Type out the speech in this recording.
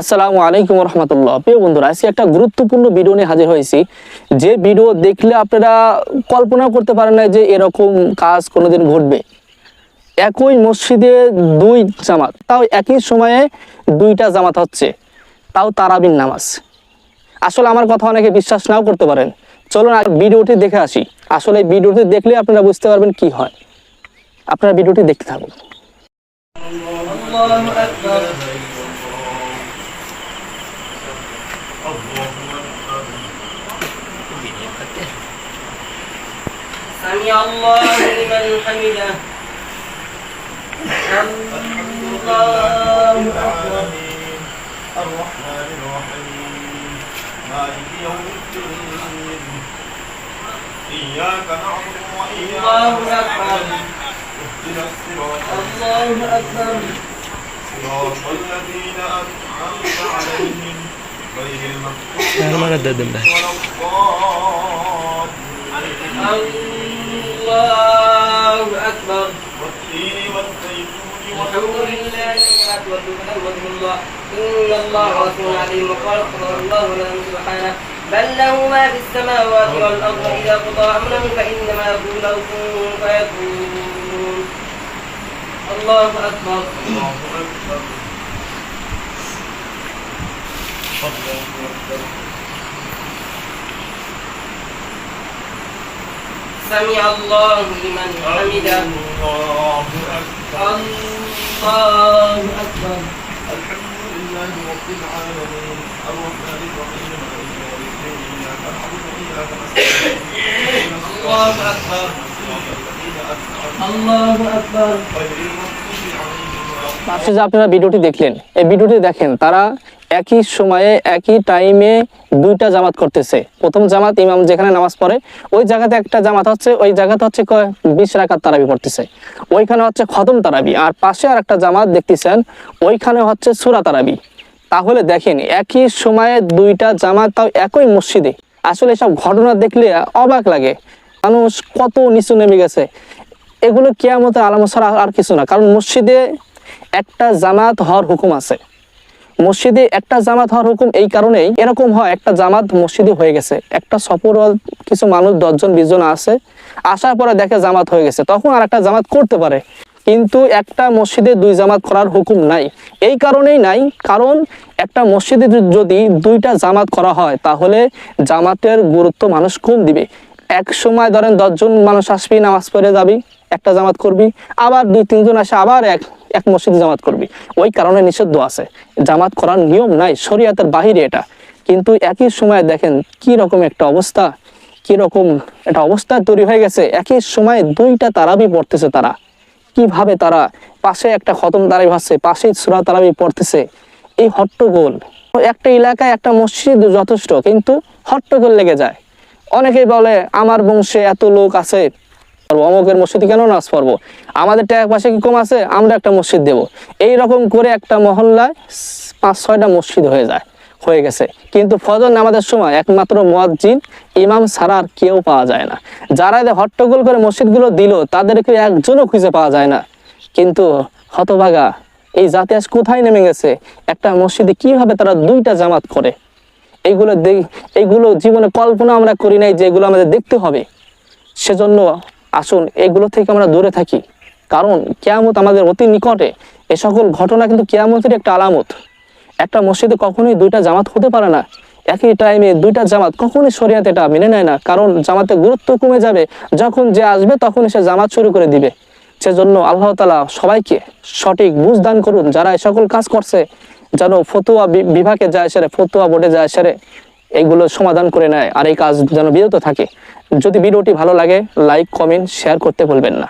আসসালামু আলাইকুম রহমতুল্লাহ। প্রিয় বন্ধুরা, আজকে একটা গুরুত্বপূর্ণ ভিডিও নিয়ে হাজির হয়েছি। যে ভিডিও দেখলে আপনারা কল্পনা করতে পারেন না যে এরকম কাজ কোনোদিন ঘটবে। একই মসজিদে দুই জামাত, তাও একই সময়ে দুইটা জামাত হচ্ছে, তাও তারাবিন নামাজ। আসলে আমার কথা অনেকে বিশ্বাস নাও করতে পারেন। চলুন ভিডিওটি দেখে আসি। আসলে ভিডিওটি দেখলে আপনারা বুঝতে পারবেন কি হয়। আপনারা ভিডিওটি দেখতে থাকুন। سمع الله لمن حمده. الله أكبر الرحمن الرحيم. مالك يوم الدين. إياك نعبد وإياك الله أكبر. اهدنا الصراط الله أكبر. صراط الذين أنعمت عليهم غير المغضوب. ولا الضالين. الله أكبر. والتين والزيتون الله. إن الله رسول عليم وقال قضى الله له سبحانه. بل له ما في السماوات والأرض. إذا قضى أمرا فإنما يقول له كن فيكون. الله أكبر. الله أكبر. الله أكبر سمع الله لمن حمده الله أكبر الله أكبر الحمد لله رب العالمين الرحمن الرحيم مالك يوم الدين إياك نعبد وإياك نستعين اهدنا الله الصراط أكبر الذين أنعمت الله أكبر غير المغضوب عليهم ولا পাশে যে আপনারা ভিডিওটি দেখলেন এই ভিডিওটি দেখেন তারা একই সময়ে, একই টাইমে দুইটা জামাত করতেছে। প্রথম জামাত ইমাম যেখানে নামাজ পড়ে, ওই জায়গাতে একটা জামাত হচ্ছে, ওই জায়গাতে হচ্ছে বিশ রাকাত তারাবি পড়তেছে। ওইখানে হচ্ছে খতম তারাবি। আর পাশে আর একটা জামাত দেখতেছেন, ওইখানে হচ্ছে সুরা তারাবি। তাহলে দেখেন, একই সময়ে দুইটা জামাত তাও একই মসজিদে। আসলে সব ঘটনা দেখলে অবাক লাগে। মানুষ কত নিচু নেমে গেছে। এগুলো কেয়ামতের আলামত ছাড়া আর কিছু না। কারণ মসজিদে একটা জামাত হওয়ার হুকুম আছে। মসজিদে একটা জামাত হওয়ার হুকুম এই কারণেই এরকম হয়, একটা জামাত মসজিদে হয়ে গেছে। একটা সফর কিছু মানুষ, দশজন বিশ জন আছে, আসার পরে দেখে জামাত হয়ে গেছে। তখন আর একটা জামাত করতে পারে। কিন্তু একটা মসজিদে দুই জামাত করার হুকুম নাই। এই কারণেই নাই, কারণ একটা মসজিদে যদি দুইটা জামাত করা হয়, তাহলে জামাতের গুরুত্ব মানুষ কম দিবে। এক সময় ধরেন দশজন মানুষ আসবি, নামাজ পড়ে যাবি, একটা জামাত করবি, আবার দুই, তিনজন আসে, আবার এক। এক মসজিদে জামাত করবি। ওই কারণে নিষিদ্ধ আছে। জামাত করার নিয়ম নাই, শরিয়াতের বাহিরে এটা। কিন্তু একই সময় দেখেন কি রকম একটা অবস্থা, কি রকম একটা অবস্থা তৈরি হয়ে গেছে। একই সময় দুইটা তারাবি পড়তেছে তারা। কীভাবে তারা পাশে একটা খতম তারাবি ভাসছে, পাশেই সুরা তারাবি পড়তেছে। এই হট্টগোল। একটা এলাকায় একটা মসজিদ যথেষ্ট, কিন্তু হট্টগোল লেগে যায়। অনেকেই বলে, আমার বংশে এত লোক আছে পারব, অমুকের মসজিদে কেন নাচ পড়ব? আমাদের টাকা পাশে কি কম আছে? আমরা একটা মসজিদ দেব। রকম করে একটা মহল্লায় পাঁচ ছয়টা মসজিদ হয়ে যায় হয়ে গেছে। কিন্তু ফজর নামাজের সময় একমাত্র মুয়াজ্জিন ইমাম ছাড়া আর কেউ পাওয়া যায় না। যারা এদের হট্টগোল করে মসজিদগুলো দিল তাদেরকে একজনও খুঁজে পাওয়া যায় না। কিন্তু হতভাগা এই জাতি আজ কোথায় নেমে গেছে? একটা মসজিদে কীভাবে তারা দুইটা জামাত করে? এইগুলো এইগুলো জীবনে কল্পনা আমরা করি নাই যেগুলো আমাদের দেখতে হবে। সেজন্য আসুন, এগুলো থেকে আমরা দূরে থাকি। কারণ কেয়ামত আমাদের অতি নিকটে। এ সকল ঘটনা কিন্তু কেয়ামতের একটা আলামত। একটা মসজিদে কখনোই দুইটা জামাত হতে পারে না। একই টাইমে দুইটা জামাত কখনোই শরিয়াতে এটা মেনে নেয় না। কারণ জামাতে গুরুত্ব কমে যাবে। যখন যে আসবে তখন সে জামাত শুরু করে দিবে। সেজন্য আল্লাহ তালা সবাইকে সঠিক বুঝ দান করুন। যারা এই সকল কাজ করছে, যেন ফতুয়া বিভাগে যায় সেরে, ফতুয়া বোর্ডে যায় সেরে। এইগুলো সমাধান করে নেয় আর এই কাজ যেন বিরত থাকে। যদি ভিডিওটি ভালো লাগে লাইক কমেন্ট শেয়ার করতে ভুলবেন না।